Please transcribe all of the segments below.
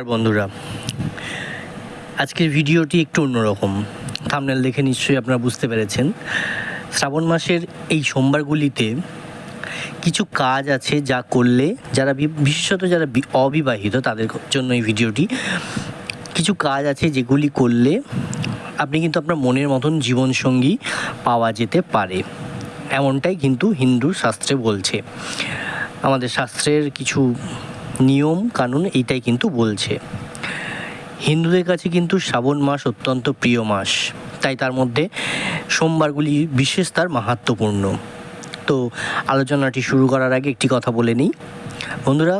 আর বন্ধুরা। আজকের ভিডিওটি একটু অন্যরকম। থামনেল দেখে নিশ্চয়ই আপনারা বুঝতে পেরেছেন। শ্রাবণ মাসের এই সোমবারগুলিতে কিছু কাজ আছে যা করলে যারা বিশেষত যারা অবিবাহিত তাদের জন্য এই ভিডিওটি। কিছু কাজ আছে যেগুলি করলে আপনি কিন্তু আপনার মনের মতন জীবনসঙ্গী পাওয়া যেতে পারে। এমনটাই কিন্তু হিন্দু শাস্ত্রে বলছে। আমাদের শাস্ত্রের কিছু নিয়ম কানুন এইটাই কিন্তু বলছে। হিন্দুদের কাছে কিন্তু শ্রাবণ মাস অত্যন্ত প্রিয় মাস। তাই তার মধ্যে সোমবারগুলি বিশেষ তার মাহাত্মপূর্ণ তো আলোচনাটি শুরু করার আগে একটি কথা বলে নিই। বন্ধুরা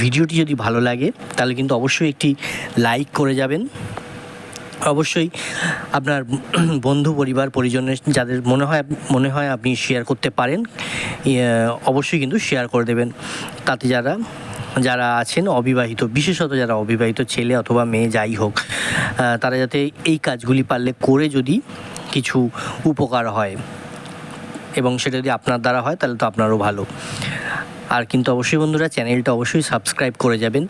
ভিডিওটি যদি ভালো লাগে তাহলে কিন্তু অবশ্যই একটি লাইক করে যাবেন। অবশ্যই আপনার বন্ধু পরিবার পরিজনের যাদের মনে হয় মনে হয় আপনি শেয়ার করতে পারেন ইয়ে, অবশ্যই কিন্তু শেয়ার করে দেবেন। তাতে যারা যারা আছেন, অবিবাহিত, বিশেষত যারা অবিবাহিত ছেলে অথবা মেয়ে যাই হোক তারা যাতে এই কাজগুলি পারলে করে যদি কিছু উপকার হয় এবং সেটা যদি আপনার দ্বারা হয়, তাহলে তো আপনারও ভালো। আর কিন্তু অবশ্যই বন্ধুরা, চ্যানেলটা অবশ্যই সাবস্ক্রাইব করে যাবেন।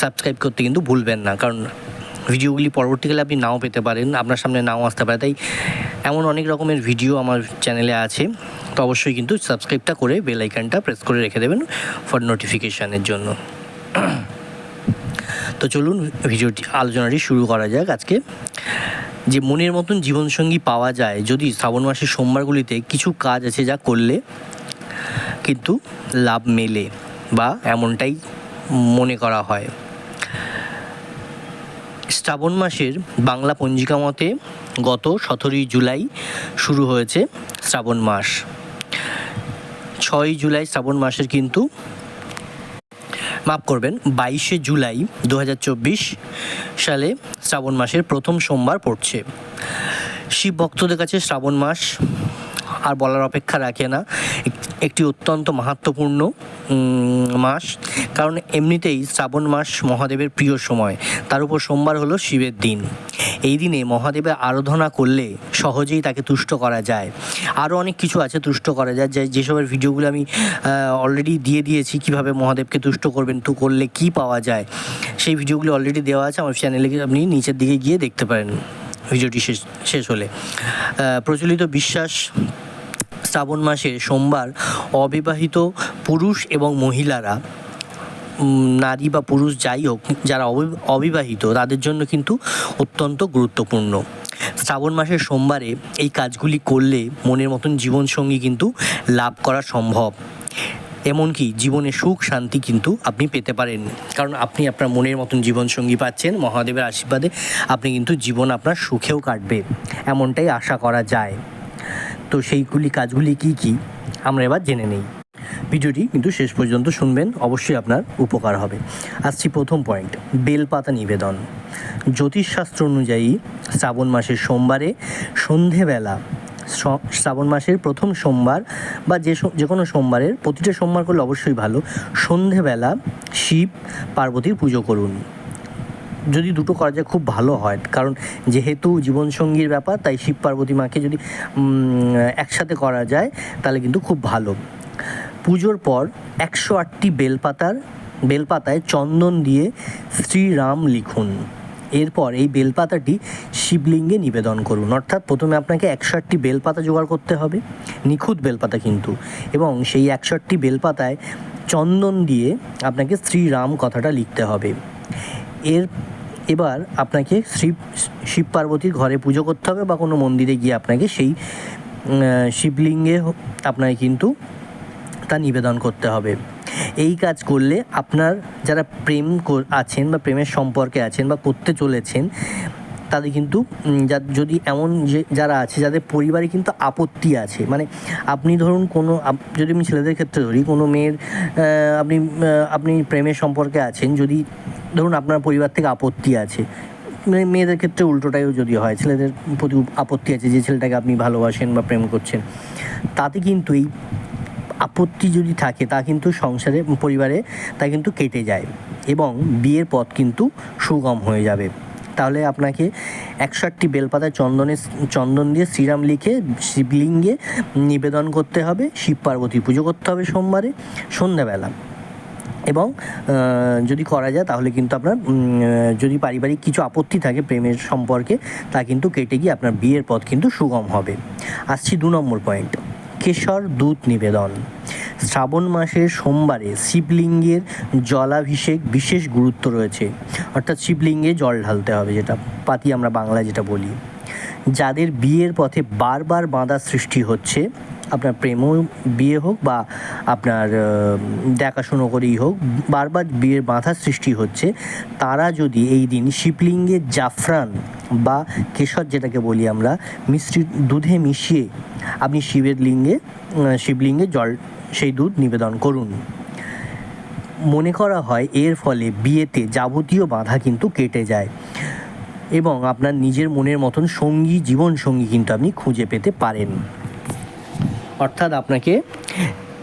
সাবস্ক্রাইব করতে কিন্তু ভুলবেন না, কারণ ভিডিওগুলি পরবর্তীকালে আপনি নাও পেতে পারেন, আপনার সামনে নাও আসতে পারে। তাই এমন অনেক রকমের ভিডিও আমার চ্যানেলে আছে। তো অবশ্যই কিন্তু সাবস্ক্রাইবটা করে বেল আইকনটা প্রেস করে রেখে দেবেন ফর নোটিফিকেশানের জন্য। তো চলুন ভিডিওটি, আলোচনাটি শুরু করা যাক আজকে। যে মনের মতন জীবনসঙ্গী পাওয়া যায় যদি শ্রাবণ মাসের সোমবারগুলিতে কিছু কাজ আছে যা করলে কিন্তু লাভ মেলে বা এমনটাই মনে করা হয়। শ্রাবণ মাসের বাংলা পঞ্জিকা মতে গত সতেরোই জুলাই শুরু হয়েছে শ্রাবণ মাস। ছয় জুলাই শ্রাবণ মাসের কিন্তু মাফ করবেন, বাইশে জুলাই দু হাজার চব্বিশ সালে শ্রাবণ মাসের প্রথম সোমবার পড়ছে। শিব ভক্তদের কাছে শ্রাবণ মাস আর বলার অপেক্ষা রাখে না। একটি অত্যন্ত মাহাত্মপূর্ণ মাস। কারণ এমনিতেই শ্রাবণ মাস মহাদেবের প্রিয় সময়। তার উপর সোমবার হলো শিবের দিন। এই দিনে মহাদেবের আরাধনা করলে সহজেই তাকে তুষ্ট করা যায়। আরও অনেক কিছু আছে তুষ্ট করা যায়, যে যেসবের ভিডিওগুলো আমি অলরেডি দিয়ে দিয়েছি, কীভাবে মহাদেবকে তুষ্ট করবেন, তো করলে কি পাওয়া যায়, সেই ভিডিওগুলো অলরেডি দেওয়া আছে, আমার চ্যানেলে আপনি নিচের দিকে গিয়ে দেখতে পারেন, ভিডিওটি শেষ শেষ হলে। প্রচলিত বিশ্বাস, শ্রাবণ মাসে সোমবার অবিবাহিত পুরুষ এবং মহিলারা নারী বা পুরুষ যাই হোক, যারা অবি- অবিবাহিত, তাদের জন্য কিন্তু অত্যন্ত গুরুত্বপূর্ণ। শ্রাবণ মাসের সোমবারে এই কাজগুলি করলে মনের মতন জীবনসঙ্গী কিন্তু লাভ করা সম্ভব। এমনকি জীবনে সুখ, শান্তি কিন্তু আপনি পেতে পারেন। কারণ আপনি আপনার মনের মতন জীবনসঙ্গী পাচ্ছেন, মহাদেবের আশীর্বাদে আপনি কিন্তু জীবন আপনার সুখেও কাটবে। এমনটাই আশা করা যায়। তো সেইগুলি কাজগুলি কি কি? আমরা এবার জেনে নেই। ভিডিওটি কিন্তু শেষ পর্যন্ত শুনবেন, অবশ্যই আপনার উপকার হবে। আসছি প্রথম পয়েন্ট বেলপাতা নিবেদন। জ্যোতিষশাস্ত্র অনুযায়ী শ্রাবণ মাসের সোমবারে সন্ধেবেলা শ্রাবণ মাসের প্রথম সোমবার বা যে যে কোনো সোমবারের প্রতিটা সোমবার করলে অবশ্যই ভালো। সন্ধেবেলা শিব পার্বতীর পুজো করুন। যদি দুটো করা যায় খুব ভালো হয়, কারণ যেহেতু জীবনসঙ্গীর ব্যাপার, তাই শিব পার্বতী মাকে যদি একসাথে করা যায়, তাহলে কিন্তু খুব ভালো। পুজোর পর একশো আটটি বেলপাতার, বেলপাতায় চন্দন দিয়ে শ্রীরাম লিখুন। এরপর এই বেলপাতাটি শিবলিঙ্গে নিবেদন করুন। অর্থাৎ প্রথমে আপনাকে একশো আটটি বেলপাতা জোগাড় করতে হবে, নিখুঁত বেলপাতা কিন্তু, এবং সেই একশো আটটি বেলপাতায় চন্দন দিয়ে আপনাকে শ্রীরাম কথাটা লিখতে হবে। এর, এবার আপনাকে শিব শিব পার্বতীর ঘরে পুজো করতে হবে বা কোনো মন্দিরে গিয়ে আপনাকে সেই শিবলিঙ্গে আপনাকে কিন্তু তা নিবেদন করতে হবে। এই কাজ করলে আপনার যারা প্রেম আছেন বা প্রেমের সম্পর্কে আছেন বা করতে চলেছেন, তাদের কিন্তু যদি এমন যে, যারা আছে, যাদের পরিবারে কিন্তু আপত্তি আছে মানে আপনি ধরুন কোনো যদি আমি ছেলেদের ক্ষেত্রে ধরি, কোনো মেয়ের আপনি আপনি প্রেমের সম্পর্কে আছেন, যদি ধরুন আপনার পরিবার থেকে আপত্তি আছে মানে মেয়েদের ক্ষেত্রে উল্টোটাইও যদি হয়, ছেলেদের প্রতি আপত্তি আছে যে ছেলেটাকে আপনি ভালোবাসেন বা প্রেম করছেন, তাতে কিন্তু এই আপত্তি যদি থাকে, তা কিন্তু সংসারে, পরিবারে, তা কিন্তু কেটে যায় এবং বিয়ের পথ কিন্তু সুগম হয়ে যাবে। তাহলে আপনাকে একশো আটটি বেলপাতায় চন্দনে, চন্দন দিয়ে শ্রীরাম লিখে শিবলিঙ্গে নিবেদন করতে হবে। শিব পার্বতী পুজো করতে হবে সোমবারে, সন্ধ্যাবেলা। এবং যদি করা যায়, তাহলে কিন্তু আপনার যদি পারিবারিক কিছু আপত্তি থাকে প্রেমের সম্পর্কে, তা কিন্তু কেটে গিয়ে আপনার বিয়ের পথ কিন্তু সুগম হবে। আসছি দু নম্বর পয়েন্ট কেশর দুধ নিবেদন। শ্রাবণ মাসের সোমবারে শিবলিঙ্গের জলাভিষেক বিশেষ গুরুত্ব রয়েছে। অর্থাৎ শিবলিঙ্গে জল ঢালতে হবে, যেটা পাতি আমরা বাংলায় যেটা বলি। যাদের বিয়ের পথে বারবার বাঁধা সৃষ্টি হচ্ছে আপনার প্রেমও বিয়ে হোক বা আপনার দেখাশুনো করেই হোক, বারবার বিয়ের বাধা সৃষ্টি হচ্ছে। তারা যদি এই দিন শিবলিঙ্গের জাফরান বা কেশর যেটাকে বলি আমরা মিষ্টি দুধে মিশিয়ে আপনি শিবের লিঙ্গে শিবলিঙ্গে জল, সেই দুধ নিবেদন করুন। মনে করা হয় এর ফলে বিয়েতে যাবতীয় বাধা কিন্তু কেটে যায় এবং আপনার নিজের মনের মতন সঙ্গী জীবন সঙ্গী কিন্তু আপনি খুঁজে পেতে পারেন। অর্থাৎ আপনাকে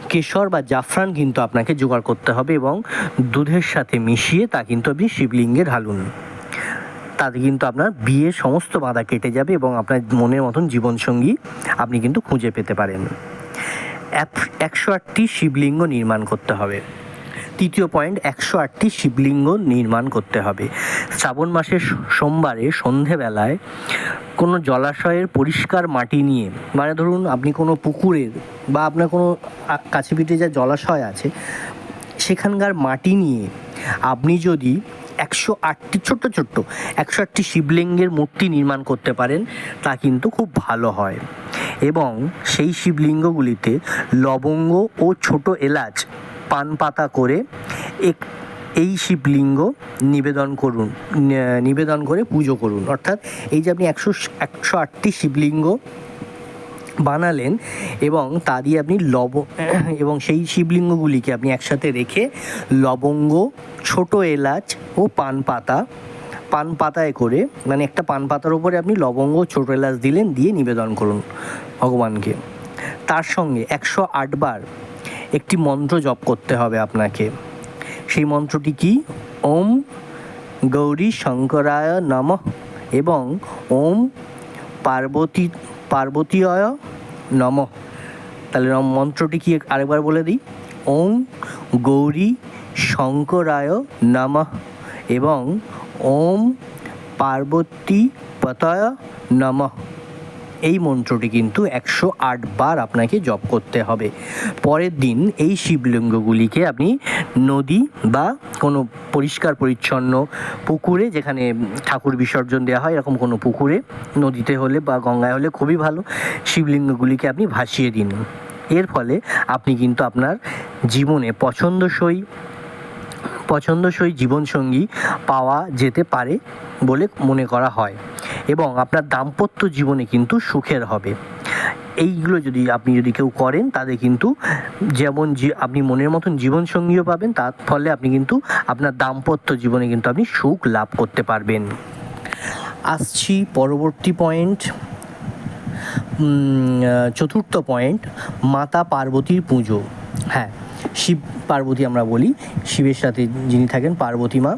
কেশর বা জাফরান কিন্তু আপনাকে জোগাড় করতে হবে এবং দুধের সাথে মিশিয়ে তা কিন্তু আপনি শিবলিঙ্গে ঢালুন। তাতে কিন্তু আপনার বিয়ের সমস্ত বাধা কেটে যাবে এবং আপনার মনের মতন জীবনসঙ্গী আপনি কিন্তু খুঁজে পেতে পারেন। এক- একশো আটটি শিবলিঙ্গ নির্মাণ করতে হবে। তৃতীয় পয়েন্ট, একশো আটটি শিবলিঙ্গ নির্মাণ করতে হবে। শ্রাবণ মাসের সোমবারে সন্ধেবেলায় কোনো জলাশয়ের পরিষ্কার মাটি নিয়ে মানে ধরুন আপনি কোনো পুকুরের বা আপনার কোনো কাছে পিঠে যা জলাশয় আছে, সেখানকার মাটি নিয়ে আপনি যদি একশো আটটি, ছোট্ট ছোট্ট একশো আটটি শিবলিঙ্গের মূর্তি নির্মাণ করতে পারেন, তা কিন্তু খুব ভালো হয়। এবং সেই শিবলিঙ্গগুলিতে লবঙ্গ ও ছোট এলাচ পান পাতা করে এক, এই শিবলিঙ্গ নিবেদন করুন নিবেদন করে পুজো করুন। অর্থাৎ এই যে আপনি একশো একশো আটটি শিবলিঙ্গ বানালেন এবং তা দিয়ে আপনি লব, এবং সেই শিবলিঙ্গগুলিকে আপনি একসাথে রেখে লবঙ্গ, ছোট এলাচ ও পান পাতা পান পাতায় করে মানে একটা পান পাতার উপরে আপনি লবঙ্গ, ছোট এলাচ দিলেন, দিয়ে নিবেদন করুন ভগবানকে। তার সঙ্গে একশো আটবার একটি মন্ত্র জপ করতে হবে আপনাকে। সেই মন্ত্রটি কি? ওম গৌরী শঙ্করায় নমঃ এবং ওম পার্বতী, পার্বতীয় নমঃ। তাহলে মন্ত্রটি কি আরেকবার বলে দিই? ওম গৌরী শঙ্করায় নমঃ এবং ওম পার্বতী পতয় নমঃ। এই মন্ত্রটি কিন্তু একশো আট বার আপনাকে জপ করতে হবে। পরের দিন এই শিবলিঙ্গগুলিকে আপনি নদী বা কোনো পরিষ্কার পরিচ্ছন্ন পুকুরে যেখানে ঠাকুর বিসর্জন দেওয়া হয়, এরকম কোনো পুকুরে, নদীতে হলে বা গঙ্গায় হলে খুবই ভালো, শিবলিঙ্গগুলিকে আপনি ভাসিয়ে দিন। এর ফলে আপনি কিন্তু আপনার জীবনে পছন্দসই পছন্দসই জীবনসঙ্গী পাওয়া যেতে পারে বলে মনে করা হয়। এবং আপনার দাম্পত্য জীবনে কিন্তু সুখের হবে। এইগুলো যদি আপনি যদি কেউ করেন তাদের কিন্তু যেমন আপনি মনের মতন জীবনসঙ্গীও পাবেন, তার ফলে আপনি কিন্তু আপনার দাম্পত্য জীবনে কিন্তু আপনি সুখ লাভ করতে পারবেন। আসছি পরবর্তী পয়েন্ট। চতুর্থ পয়েন্ট, মাতা পার্বতীর পুজো। হ্যাঁ শিব পার্বতী আমরা বলি, শিবের সাথে যিনি থাকেন পার্বতী মা।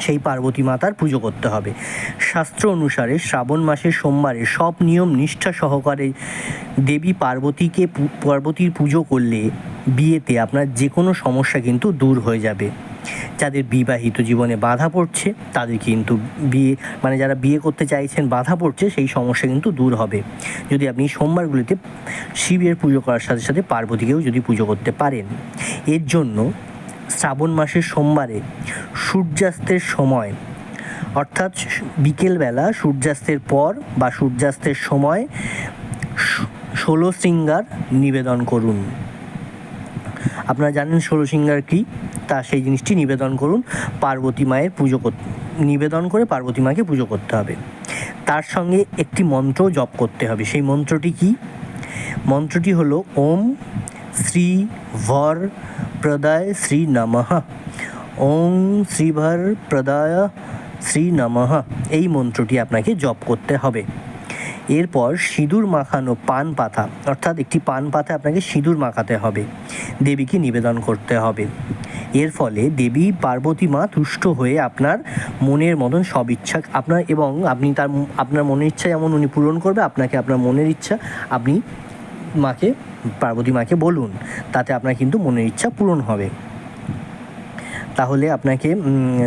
সেই পার্বতী মাতার পুজো করতে হবে। শাস্ত্র অনুসারে শ্রাবণ মাসের সোমবারে সব নিয়ম নিষ্ঠা সহকারে দেবী পার্বতীকে পার্বতীর পুজো করলে বিয়েতে আপনার যে কোনো সমস্যা কিন্তু দূর হয়ে যাবে। যাদের বিবাহিত জীবনে বাধা পড়ছে, তাদের কিন্তু বিয়ে মানে যারা বিয়ে করতে চাইছেন, বাধা পড়ছে, সেই সমস্যা কিন্তু দূর হবে। যদি আপনি সোমবারগুলিতে শিবের পুজো করার সাথে সাথে পার্বতীকেও যদি পুজো করতে পারেন। এর জন্য শ্রাবণ মাসের সোমবারে সূর্যাস্তের সময়। অর্থাৎ বিকেলবেলা সূর্যাস্তের পর বা সূর্যাস্তের সময় ষোলো শৃঙ্গার নিবেদন করুন। আপনারা জানেন ষোলো শৃঙ্গার কী? তা সেই জিনিসটি নিবেদন করুন। পার্বতী মায়ের পুজো নিবেদন করে পার্বতী মাকে পুজো করতে হবে। তার সঙ্গে একটি মন্ত্র জপ করতে হবে। সেই মন্ত্রটি কি? মন্ত্রটি হলো, ওম শ্রী ভর প্রদায় শ্রী নমঃ। ওম শ্রীভার প্রদায় শ্রী নমঃ। এই মন্ত্রটি আপনাকে জপ করতে হবে। এরপর সিঁদুর মাখানো পান পাতা, অর্থাৎ একটি পান পাতা আপনাকে সিঁদুর মাখাতে হবে। দেবীকে নিবেদন করতে হবে। এর ফলে দেবী পার্বতী মা তুষ্ট হয়ে আপনার মনের মতন সব ইচ্ছা, আপনার এবং আপনি তার আপনার মনের ইচ্ছা যেমন উনি পূরণ করবে, আপনাকে আপনার মনের ইচ্ছা আপনি মাকে, পার্বতী মাকে বলুন, তাতে আপনার কিন্তু মনের ইচ্ছা পূরণ হবে। তাহলে আপনাকে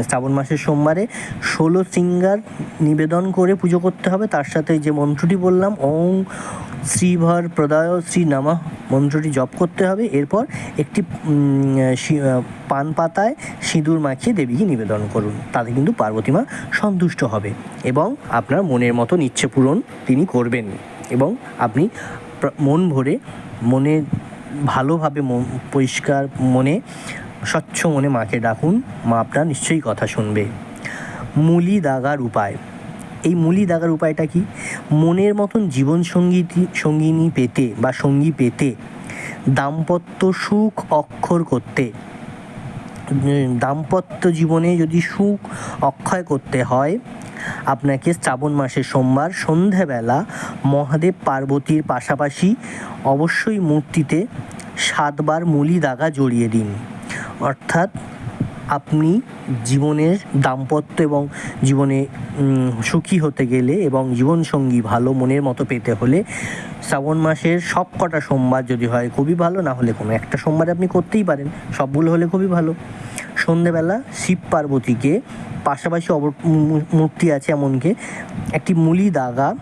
শ্রাবণ মাসের সোমবারে ষোলো সিঙ্গার নিবেদন করে পুজো করতে হবে। তার সাথে যে মন্ত্রটি বললাম, ওং শ্রীভর প্রদায় শ্রী নামা মন্ত্রটি জপ করতে হবে। এরপর একটি পান পাতায় সিঁদুর মাখিয়ে দেবীকে নিবেদন করুন। তাতে কিন্তু পার্বতী মা সন্তুষ্ট হবে এবং আপনার মনের মতন ইচ্ছে পূরণ তিনি করবেন এবং আপনি মন ভরে মনে, ভালোভাবে পরিষ্কার মনে স্বচ্ছ মনে মাকে ডাকুন, মা আপনার নিশ্চয়ই কথা শুনবে। মুলি দাগার উপায়। এই মুলি দাগার উপায়টা কি? মনের মতন জীবন সঙ্গীতি, সঙ্গিনী পেতে বা সঙ্গী পেতে দাম্পত্য সুখ অক্ষর করতে। দাম্পত্য জীবনে যদি সুখ অক্ষয় করতে হয়, আপনাকে শ্রাবণ মাসের সোমবার সন্ধেবেলা মহাদেব পার্বতীর পাশাপাশি অবশ্যই মূর্তিতে সাতবার মুলি দাগা জড়িয়ে দিন। অর্থাৎ আপনি জীবনের দাম্পত্য এবং জীবনে সুখী হতে গেলে এবং জীবনসঙ্গী ভালো মনের মতো পেতে হলে শ্রাবণ মাসের সব কটা সোমবার যদি হয় খুবই ভালো, না হলে কোনো একটা সোমবার আপনি করতেই পারেন। সবগুলো হলে খুবই ভালো। সন্ধেবেলা শিব পার্বতীকে পাশাপাশি অবর মূ- মূর্তি আছে এমনকি একটি মুলি দাগা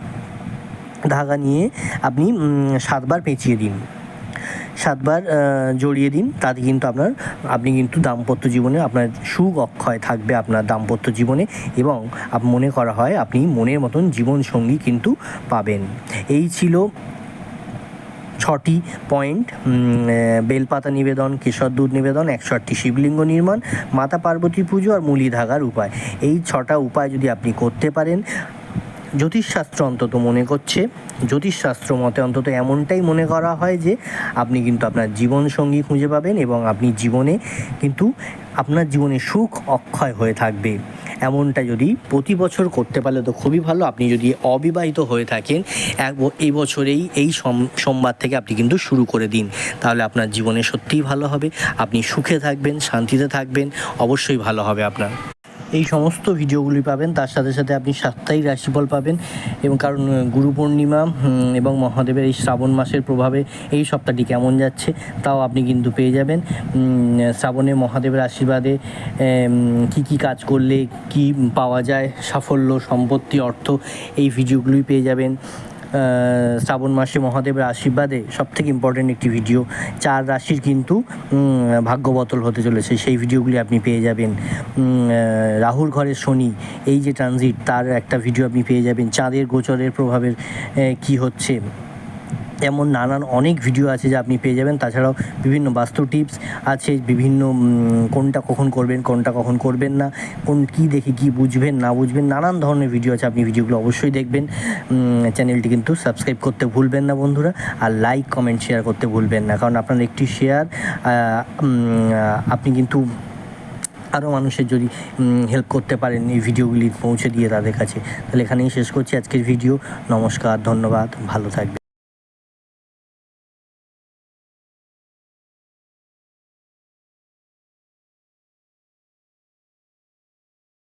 ধাগা নিয়ে আপনি সাতবার পেঁচিয়ে দিন। সাতবার জড়িয়ে দিন। তাতে কিন্তু আপনার, আপনি কিন্তু দাম্পত্য জীবনে আপনার সুখ অক্ষয় থাকবে আপনার দাম্পত্য জীবনে এবং মনে করা হয় আপনি মনের মতন জীবন সঙ্গী কিন্তু পাবেন। এই ছিল ছটি পয়েন্ট। বেলপাতা নিবেদন, কেশর দুধ নিবেদন একশো আটটি শিবলিঙ্গ নির্মাণ, মাতা পার্বতী পুজো আর মুলি ধাগার উপায়। এই ছটা উপায় যদি আপনি করতে পারেন জ্যোতিষশাস্ত্র অন্তত মনে করছে। জ্যোতিষশাস্ত্র মতে অন্তত এমনটাই মনে করা হয় যে, আপনি কিন্তু আপনার জীবন সঙ্গী খুঁজে পাবেন এবং আপনি জীবনে কিন্তু আপনার জীবনে সুখ, অক্ষয় হয়ে থাকবে। এমনটা যদি প্রতি বছর করতে পারলে তো খুবই ভালো। আপনি যদি অবিবাহিত হয়ে থাকেন, এক এই বছরেই এই সোম- সোমবার থেকে আপনি কিন্তু শুরু করে দিন। তাহলে আপনার জীবনে সত্যিই ভালো হবে। আপনি সুখে থাকবেন, শান্তিতে থাকবেন। অবশ্যই ভালো হবে আপনার। এই সমস্ত ভিডিওগুলি পাবেন। তার সাথে সাথে আপনি সাপ্তাহিক রাশিফল পাবেন এবং কারণ গুরু পূর্ণিমা এবং মহাদেবের এই শ্রাবণ মাসের প্রভাবে এই সপ্তাহটি কেমন যাচ্ছে তাও আপনি কিন্তু পেয়ে যাবেন। শ্রাবণে মহাদেবের আশীর্বাদে কি কি কাজ করলে কি পাওয়া যায়, সাফল্য, সম্পত্তি, অর্থ এই ভিডিওগুলি পেয়ে যাবেন। শ্রাবণ মাসে মহাদেবের আশীর্বাদে সবথেকে ইম্পর্টেন্ট একটি ভিডিও চার রাশির কিন্তু ভাগ্যবতল হতে চলেছে। সেই ভিডিওগুলি আপনি পেয়ে যাবেন। রাহুর ঘরের শনি, এই যে ট্রানজিট তার একটা ভিডিও আপনি পেয়ে যাবেন। চাঁদের গোচরের প্রভাবের কি হচ্ছে? এমন নানান অনেক ভিডিও আছে যা আপনি পেয়ে যাবেন। তাছাড়াও বিভিন্ন বাস্তু টিপস আছে, বিভিন্ন কোনটা কখন করবেন, কোনটা কখন করবেন না, কোন কী দেখে কী বুঝবেন, না বুঝবেন, নানান ধরনের ভিডিও আছে। আপনি ভিডিওগুলো অবশ্যই দেখবেন। চ্যানেলটি কিন্তু সাবস্ক্রাইব করতে ভুলবেন না বন্ধুরা, আর লাইক কমেন্ট শেয়ার করতে ভুলবেন না। কারণ আপনার একটি শেয়ার আপনি কিন্তু আরও মানুষের যদি হেল্প করতে পারেন এই ভিডিওগুলি পৌঁছে দিয়ে তাদের কাছে। তাহলে এখানেই শেষ করছি আজকের ভিডিও নমস্কার, ধন্যবাদ, ভালো থাকবে